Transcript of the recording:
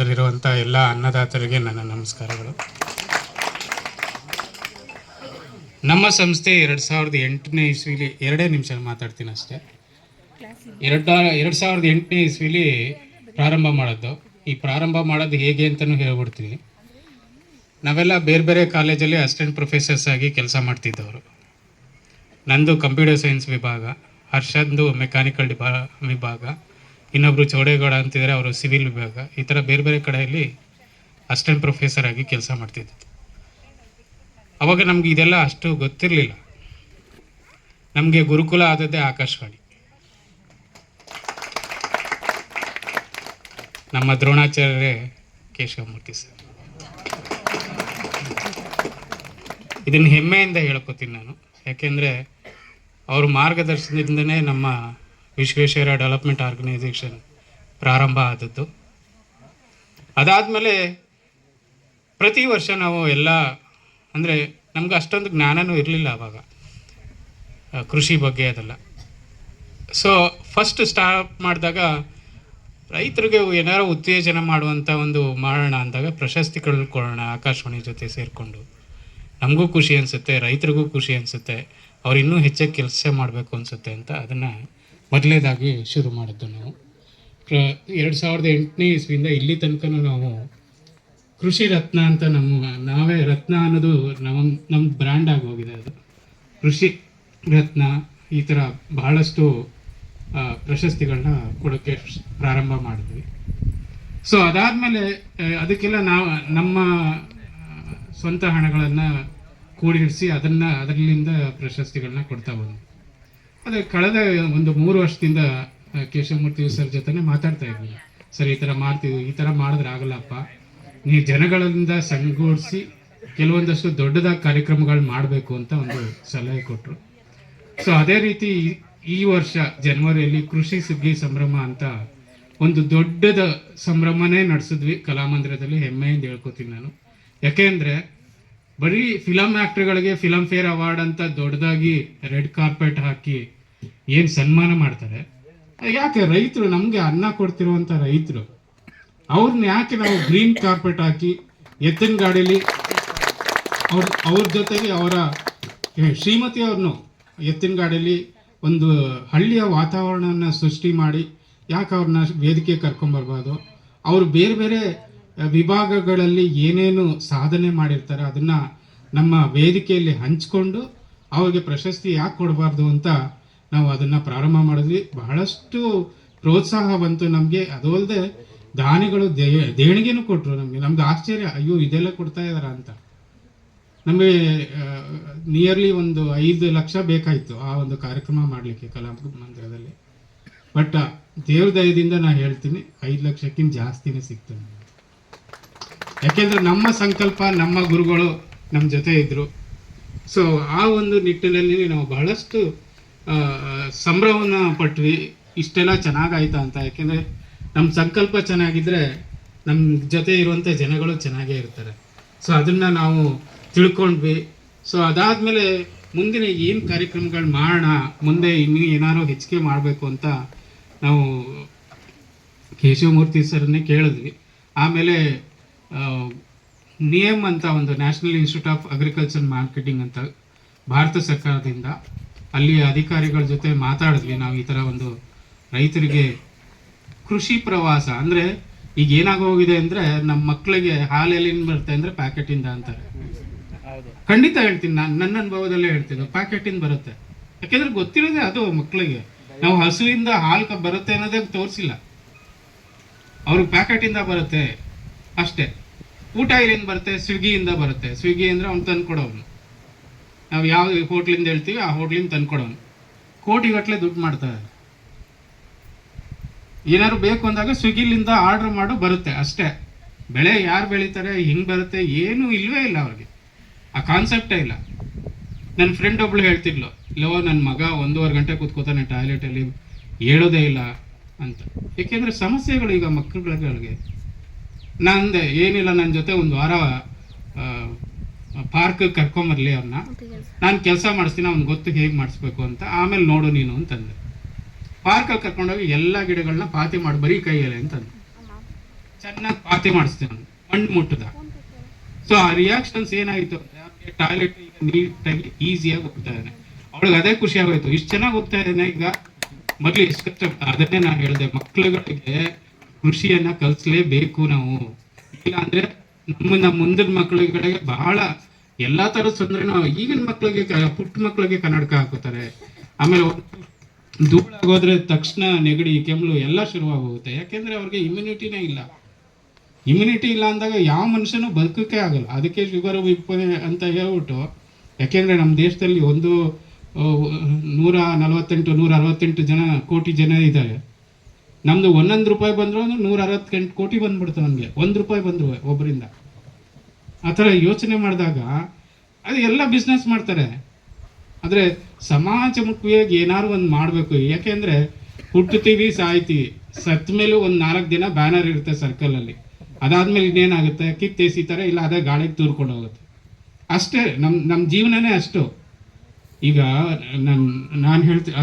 ಪರಿಸರದಲ್ಲಿರುವಂಥ ಎಲ್ಲ ಅನ್ನದಾತರಿಗೆ ನನ್ನ ನಮಸ್ಕಾರಗಳು. ನಮ್ಮ ಸಂಸ್ಥೆ ಎರಡು ಸಾವಿರದ ಎಂಟನೇ ಇಸ್ವಿಲಿ ಎರಡೇ ನಿಮಿಷ ಮಾತಾಡ್ತೀನಿ ಅಷ್ಟೇ. ಎರಡು ಎರಡು ಸಾವಿರದ ಎಂಟನೇ ಇಸ್ವಿಲಿ ಪ್ರಾರಂಭ ಮಾಡೋದು. ಈ ಪ್ರಾರಂಭ ಮಾಡೋದು ಹೇಗೆ ಅಂತಲೂ ಹೇಳ್ಬಿಡ್ತೀನಿ. ನಾವೆಲ್ಲ ಬೇರೆ ಬೇರೆ ಕಾಲೇಜಲ್ಲಿ ಅಸಿಸ್ಟೆಂಟ್ ಪ್ರೊಫೆಸರ್ಸ್ ಆಗಿ ಕೆಲಸ ಮಾಡ್ತಿದ್ದವರು. ನಂದು ಕಂಪ್ಯೂಟರ್ ಸೈನ್ಸ್ ವಿಭಾಗ ಹರ್ಷದ್ದು ಮೆಕ್ಯಾನಿಕಲ್ ಡಿಪಾ, ವಿಭಾಗ ಇನ್ನೊಬ್ಬರು ಚೌಡೇಗೌಡ ಅಂತಿದ್ದಾರೆ, ಅವರು ಸಿವಿಲ್ ವಿಭಾಗ. ಈ ಥರ ಬೇರೆ ಬೇರೆ ಕಡೆಯಲ್ಲಿ ಅಸಿಸ್ಟೆಂಟ್ ಪ್ರೊಫೆಸರ್ ಆಗಿ ಕೆಲಸ ಮಾಡ್ತಿದ್ದಿತ್ತು ಅವಾಗ ನಮ್ಗೆ ಇದೆಲ್ಲ ಅಷ್ಟು ಗೊತ್ತಿರಲಿಲ್ಲ. ನಮಗೆ ಗುರುಕುಲ ಆದದ್ದೇ ಆಕಾಶವಾಣಿ. ನಮ್ಮ ದ್ರೋಣಾಚಾರ್ಯರೇ ಕೇಶವಮೂರ್ತಿ ಸರ್. ಇದನ್ನು ಹೆಮ್ಮೆಯಿಂದ ಹೇಳ್ಕೊತೀನಿ ನಾನು. ಯಾಕೆಂದರೆ, ಅವ್ರ ಮಾರ್ಗದರ್ಶನದಿಂದನೇ ನಮ್ಮ ವಿಶ್ವೇಶ್ವರ ಡೆವಲಪ್ಮೆಂಟ್ ಆರ್ಗನೈಸೇಷನ್ ಪ್ರಾರಂಭ ಆದದ್ದು. ಅದಾದಮೇಲೆ ಪ್ರತಿ ವರ್ಷ ನಾವು ಎಲ್ಲ, ಅಂದರೆ ನಮ್ಗೆ ಅಷ್ಟೊಂದು ಜ್ಞಾನನೂ ಇರಲಿಲ್ಲ ಆವಾಗ ಕೃಷಿ ಬಗ್ಗೆ ಅದೆಲ್ಲ. ಸೊ ಫಸ್ಟ್ ಸ್ಟಾರ್ಟ್ ಮಾಡಿದಾಗ ರೈತರಿಗೆ ಏನಾರು ಉತ್ತೇಜನ ಮಾಡುವಂಥ ಒಂದು ಮಾಡೋಣ ಅಂದಾಗ ಪ್ರಶಸ್ತಿಗಳು ಕಳ್ಕೊಳ್ಳೋಣ, ಆಕಾಶವಾಣಿ ಜೊತೆ ಸೇರಿಕೊಂಡು. ನಮಗೂ ಖುಷಿ ಅನಿಸುತ್ತೆ, ರೈತರಿಗೂ ಖುಷಿ ಅನಿಸುತ್ತೆ, ಅವ್ರು ಇನ್ನೂ ಹೆಚ್ಚಾಗಿ ಕೆಲಸ ಮಾಡಬೇಕು ಅನಿಸುತ್ತೆ ಅಂತ ಅದನ್ನು ಮೊದಲನೇದಾಗಿ ಶುರು ಮಾಡಿದ್ದು ನಾವು. ಪ್ರ- ಎರಡು ಸಾವಿರದ ಎಂಟನೇ ಇಸ್ವಿಯಿಂದ ಇಲ್ಲಿ ತನಕ ನಾವು ಕೃಷಿ ರತ್ನ ಅಂತ ನಮ್ಮ, ನಾವೇ ರತ್ನ ಅನ್ನೋದು ನಮ್ಮ ನಮ್ಮ ಬ್ರ್ಯಾಂಡ್ ಆಗಿ ಹೋಗಿದೆ ಅದು. ಕೃಷಿ ರತ್ನ ಈ ಥರ ಬಹಳಷ್ಟು ಪ್ರಶಸ್ತಿಗಳನ್ನ ಕೊಡೋಕ್ಕೆ ಪ್ರಾರಂಭ ಮಾಡಿದ್ವಿ. ಸೊ ಅದಾದಮೇಲೆ ಅದಕ್ಕೆಲ್ಲ ನಾವು, ನಮ್ಮ ಸ್ವಂತ ಹಣಗಳನ್ನು ಕೂಡಿರಿಸಿ ಅದನ್ನು, ಅದರಲ್ಲಿಂದ ಪ್ರಶಸ್ತಿಗಳನ್ನ ಕೊಡ್ತಾ ಬಂದ್ವಿ ಅದೇ ಕಳೆದ ಒಂದು ಮೂರು ವರ್ಷದಿಂದ ಕೇಶವಮೂರ್ತಿ ಸರ್ ಜೊತೆನೆ ಮಾತಾಡ್ತಾ ಇದ್ವಿ ಸರ್, ಈ ಥರ ಮಾಡ್ತೀವಿ ಈ ಥರ ಮಾಡಿದ್ರೆ ಆಗಲ್ಲಪ್ಪ. ನೀವು ಜನಗಳಿಂದ ಸಂಗೂಡಿಸಿ ಕೆಲವೊಂದಷ್ಟು ದೊಡ್ಡದಾಗಿ ಕಾರ್ಯಕ್ರಮಗಳು ಮಾಡಬೇಕು ಅಂತ ಒಂದು ಸಲಹೆ ಕೊಟ್ಟರು ಸೊ ಅದೇ ರೀತಿ ಈ- ವರ್ಷ ಜನವರಿಯಲ್ಲಿ ಕೃಷಿ ಸುಗ್ಗಿ ಸಂಭ್ರಮ ಅಂತ ಒಂದು ದೊಡ್ಡದ ಸಂಭ್ರಮನೇ ನಡೆಸಿದ್ವಿ ಕಲಾಮಂದಿರದಲ್ಲಿ, ಹೆಮ್ಮೆಯಿಂದ ಹೇಳ್ಕೊತೀನಿ ನಾನು. ಯಾಕೆಂದ್ರೆ, ಬರೀ ಫಿಲಮ್ ಆ್ಯಕ್ಟ್ರ್ಗಳಿಗೆ ಫಿಲಮ್ ಫೇರ್ ಅವಾರ್ಡ್ ಅಂತ ದೊಡ್ಡದಾಗಿ ರೆಡ್ ಕಾರ್ಪೆಟ್ ಹಾಕಿ ಏನು ಸನ್ಮಾನ ಮಾಡ್ತಾರೆ? ಯಾಕೆ ರೈತರು ನಮಗೆ ಅನ್ನ ಕೊಡ್ತಿರುವಂಥ ರೈತರು ಅವ್ರನ್ನ ಯಾಕೆ ನಾವು ಗ್ರೀನ್ ಕಾರ್ಪೆಟ್ ಹಾಕಿ ಎತ್ತಿನ ಗಾಡೀಲಿ ಅವ್ರ ಅವ್ರ ಜೊತೆಗೆ ಅವರ ಶ್ರೀಮತಿ ಅವ್ರನ್ನು ಎತ್ತಿನ ಗಾಡಿಲಿ ಒಂದು ಹಳ್ಳಿಯ ವಾತಾವರಣನ ಸೃಷ್ಟಿ ಮಾಡಿ ಯಾಕೆ ಅವ್ರನ್ನ ವೇದಿಕೆ ಕರ್ಕೊಂಬರ್ಬಾರ್ದು ಅವರು ಬೇರೆ ಬೇರೆ ವಿಭಾಗಗಳಲ್ಲಿ ಏನೇನು ಸಾಧನೆ ಮಾಡಿರ್ತಾರೆ, ಅದನ್ನ ನಮ್ಮ ವೇದಿಕೆಯಲ್ಲಿ ಹಂಚ್ಕೊಂಡು ಅವ್ರಿಗೆ ಪ್ರಶಸ್ತಿ ಯಾಕೆ ಕೊಡಬಾರ್ದು ಅಂತ ನಾವು ಅದನ್ನ ಪ್ರಾರಂಭ ಮಾಡಿದ್ವಿ. ಬಹಳಷ್ಟು ಪ್ರೋತ್ಸಾಹ ಬಂತು ನಮಗೆ ಅದು ಅಲ್ಲದೆ ದಾನಿಗಳು ದೇ, ದೇಣಿಗೆನೂ ಕೊಟ್ಟರು ನಮಗೆ. ನಮ್ಗೆ ಆಶ್ಚರ್ಯ, ಅಯ್ಯೋ, ಇದೆಲ್ಲ ಕೊಡ್ತಾ ಇದಾರ ಅಂತ. ನಮಗೆ ನಿಯರ್ಲಿ ಒಂದು ಐದು ಲಕ್ಷ ಬೇಕಾಯಿತು ಆ ಒಂದು ಕಾರ್ಯಕ್ರಮ ಮಾಡಲಿಕ್ಕೆ ಕಲಾ ಮಂದಿರದಲ್ಲಿ. ಬಟ್ ದೇವ್ರ ದಯದಿಂದ ನಾ ಹೇಳ್ತೀನಿ, ಐದು ಲಕ್ಷಕ್ಕಿಂತ ಜಾಸ್ತಿನೇ ಸಿಕ್ತು. ಯಾಕೆಂದ್ರೆ ನಮ್ಮ ಸಂಕಲ್ಪ, ನಮ್ಮ ಗುರುಗಳು ನಮ್ಮ ಜೊತೆ ಇದ್ದರು ಸೊ ಆ ಒಂದು ನಿಟ್ಟಿನಲ್ಲಿ ನಾವು ಬಹಳಷ್ಟು ಸಂಭ್ರಮವನ್ನ ಪಟ್ವಿ. ಇಷ್ಟೆಲ್ಲ ಚೆನ್ನಾಗಾಯ್ತಾ ಅಂತ. ಯಾಕೆಂದ್ರೆ ನಮ್ಮ ಸಂಕಲ್ಪ ಚೆನ್ನಾಗಿದ್ದರೆ ನಮ್ಮ ಜೊತೆ ಇರುವಂಥ ಜನಗಳು ಚೆನ್ನಾಗೇ ಇರ್ತಾರೆ. ಸೊ ಅದನ್ನ ನಾವು ತಿಳ್ಕೊಂಡ್ವಿ. ಸೊ ಅದಾದ್ಮೇಲೆ ಮುಂದಿನ ಏನು ಕಾರ್ಯಕ್ರಮಗಳು ಮಾಡೋಣ, ಮುಂದೆ ಇನ್ನೂ ಏನಾದ್ರು ಹೆಚ್ಚಿಗೆ ಮಾಡಬೇಕು ಅಂತ ನಾವು ಕೇಶವಮೂರ್ತಿ ಸರ್ನೇ ಕೇಳಿದ್ವಿ. ಆಮೇಲೆ ನಿಯಮ್ ಅಂತ ಒಂದು National Institute of Agriculture Marketing ಅಂತ, ಭಾರತ ಸರ್ಕಾರದಿಂದ ಅಲ್ಲಿ ಅಧಿಕಾರಿಗಳ ಜೊತೆ ಮಾತಾಡಿದ್ವಿ. ನಾವು ಈ ಥರ ಒಂದು ರೈತರಿಗೆ ಕೃಷಿ ಪ್ರವಾಸ ಅಂದರೆ ಈಗ ಏನಾಗೋಗಿದೆ ಅಂದರೆ ನಮ್ಮ ಮಕ್ಕಳಿಗೆ ಹಾಲು ಎಲ್ಲಿಂದ ಬರುತ್ತೆ ಅಂದರೆ ಪ್ಯಾಕೆಟಿಂದ ಅಂತಾರೆ. ಖಂಡಿತ ಹೇಳ್ತೀನಿ. ನಾನು ನನ್ನ ಅನುಭವದಲ್ಲೇ ಹೇಳ್ತೀನಿ. ಪ್ಯಾಕೆಟಿಂದ ಬರುತ್ತೆ. ಯಾಕೆಂದ್ರೆ ಗೊತ್ತಿರೋದೇ ಅದು ಮಕ್ಕಳಿಗೆ ನಾವು ಹಸುವಿಂದ ಹಾಲು ಕ- ಬರುತ್ತೆ ಅನ್ನೋದೇ ತೋರಿಸಿಲ್ಲ. ಅವ್ರಿಗೆ ಪ್ಯಾಕೆಟಿಂದ ಬರುತ್ತೆ ಅಷ್ಟೇ. ಊಟ ಇಲ್ಲಿಂದ ಬರುತ್ತೆ? ಸ್ವಿಗ್ಗಿಯಿಂದ ಬರುತ್ತೆ. ಸ್ವಿಗ್ಗಿ ಅಂದರೆ ಅವ್ನು ತಂದು ಕೊಡೋನು ನಾವು ಯಾವ ಹೋಟ್ಲಿಂದ ಹೇಳ್ತೀವಿ, ಆ ಹೋಟ್ಲಿಂದ ತಂದು ಕೊಡೋನು ಕೋಟಿಗಟ್ಟಲೆ ದುಡ್ಡು ಮಾಡ್ತಾರೆ ಏನಾದ್ರು ಬೇಕು ಅಂದಾಗ ಸ್ವಿಗ್ಗಿಲಿಂದ ಆರ್ಡರ್ ಮಾಡು, ಬರುತ್ತೆ ಅಷ್ಟೇ. ಬೆಳೆ ಯಾರು ಬೆಳೀತಾರೆ, ಹಿಂಗೆ ಬರುತ್ತೆ, ಏನೂ ಇಲ್ವೇ ಇಲ್ಲ ಅವ್ರಿಗೆ. ಆ ಕಾನ್ಸೆಪ್ಟೇ ಇಲ್ಲ. ನನ್ನ ಫ್ರೆಂಡ್ ಒಬ್ಳು ಹೇಳ್ತಿದ್ಲು ಇಲ್ಲವೋ ನನ್ನ ಮಗ ಒಂದೂವರೆ ಗಂಟೆ ಕೂತ್ಕೋತಾನೆ ಟಾಯ್ಲೆಟಲ್ಲಿ, ಹೇಳೋದೇ ಇಲ್ಲ ಅಂತ. ಏಕೆಂದರೆ ಸಮಸ್ಯೆಗಳು ಈಗ ಮಕ್ಕಳುಗಳಿಗೆ ನಂದೆ ಏನಿಲ್ಲ ನನ್ನ ಜೊತೆ ಒಂದು ವಾರ ಪಾರ್ಕ್ ಕರ್ಕೊಂಬರ್ಲಿ ಅವ್ರನ್ನ ನಾನು ಕೆಲಸ ಮಾಡಿಸ್ತೀನಿ ಅವ್ನ್ ಗೊತ್ತು ಹೇಗೆ ಮಾಡಿಸ್ಬೇಕು ಅಂತ. ಆಮೇಲೆ ನೋಡು ನೀನು ಅಂತಂದೆ. ಪಾರ್ಕಲ್ಲಿ ಕರ್ಕೊಂಡೋಗಿ ಎಲ್ಲ ಗಿಡಗಳನ್ನ ಪಾತಿ ಮಾಡಿ, ಬರೀ ಕೈಯಲ್ಲಿ ಅಂತಂದು. ಚೆನ್ನಾಗಿ ಪಾತಿ ಮಾಡಿಸ್ತೀನಿ ಅವ್ನು. ಮಣ್ಣು ಮುಟ್ಟದ ಸೊ ಆ ರಿಯಾಕ್ಷನ್ಸ್ ಏನಾಯಿತು ಟಾಯ್ಲೆಟ್ ಈಗ ನೀಟಾಗಿ ಈಸಿಯಾಗಿ ಹೋಗ್ತಾ ಇದ್ದಾನೆ. ಅವಳಿಗೆ ಅದೇ ಖುಷಿ ಆಗೋಯ್ತು. ಇಷ್ಟು ಚೆನ್ನಾಗಿ ಹೋಗ್ತಾ ಇದ್ದಾನೆ ಈಗ. ಮೊದಲು ಎಷ್ಟು ಕಷ್ಟ ಅದನ್ನೇ ನಾನು ಹೇಳಿದೆ ಮಕ್ಕಳುಗಳಿಗೆ ಕೃಷಿಯನ್ನ ಕಲಿಸ್ಲೇಬೇಕು ನಾವು. ಇಲ್ಲ ಅಂದ್ರೆ ನಮ್ಮ ಮುಂದಿನ ಮಕ್ಕಳುಗಳಿಗೆ ಬಹಳ ಎಲ್ಲಾ ಥರದ ತೊಂದರೆ ಈಗಿನ ಮಕ್ಕಳಿಗೆ ಕ- ಪುಟ್ಟ ಮಕ್ಕಳಿಗೆ ಕನ್ನಡಕ ಹಾಕೋತಾರೆ. ಆಮೇಲೆ ಧೂಳಾಗೋದ್ರೆ ತಕ್ಷಣ ನೆಗಡಿ ಕೆಮ್ಮಲು ಎಲ್ಲ ಶುರುವಾಗೋಗುತ್ತೆ. ಯಾಕೆಂದ್ರೆ ಅವ್ರಿಗೆ ಇಮ್ಯುನಿಟಿನೇ ಇಲ್ಲ. ಇಮ್ಯುನಿಟಿ ಇಲ್ಲ ಅಂದಾಗ ಯಾವ ಮನುಷ್ಯನೂ ಬದುಕಕ್ಕೆ ಆಗಲ್ಲ. ಅದಕ್ಕೆ ಶುಗರ್ ವಿಪ್ಪನೆ ಅಂತ ಹೇಳ್ಬಿಟ್ಟು, ಯಾಕೆಂದ್ರೆ ನಮ್ಮ ದೇಶದಲ್ಲಿ ಒಂದು ನೂರ ನಲವತ್ತೆಂಟು, ನೂರ ಅರವತ್ತೆಂಟು ಜನ ಕೋಟಿ ಜನ ಇದ್ದಾರೆ. ನಮ್ದು ಒಂದೊಂದು ರೂಪಾಯಿ ಬಂದ್ರು ನೂರ ಅರವತ್ತೆಂಟು ಕೋಟಿ ಬಂದ್ಬಿಡ್ತು ನಮಗೆ. ಒಂದು ರೂಪಾಯಿ ಬಂದ್ರು ಒಬ್ಬರಿಂದ ಆ ಥರ ಯೋಚನೆ ಮಾಡಿದಾಗ ಅದು ಎಲ್ಲ ಬಿಸ್ನೆಸ್ ಮಾಡ್ತಾರೆ. ಆದರೆ ಸಮಾಜಮುಖಿಯಾಗಿ ಏನಾದ್ರು ಒಂದು ಮಾಡಬೇಕು. ಯಾಕೆಂದ್ರೆ ಹುಟ್ಟುತ್ತೀವಿ, ಸಾಯ್ತೀವಿ. ಸತ್ ಮೇಲೂ ಒಂದು ನಾಲ್ಕು ದಿನ ಬ್ಯಾನರ್ ಇರುತ್ತೆ ಸರ್ಕಲಲ್ಲಿ ಅದಾದ್ಮೇಲೆ ಇನ್ನೇನಾಗುತ್ತೆ? ಕಿತ್ತು ಎಸಿತಾರೆ ಇಲ್ಲ, ಅದೇ ಗಾಳಿಗೆ ತೂರ್ಕೊಂಡು ಹೋಗುತ್ತೆ. ಅಷ್ಟೇ ನಮ್ಮ ನಮ್ಮ ಜೀವನನೇ ಅಷ್ಟು. ಈಗ ನಾನು ನಾನು ಹೇಳ್ತೀನಿ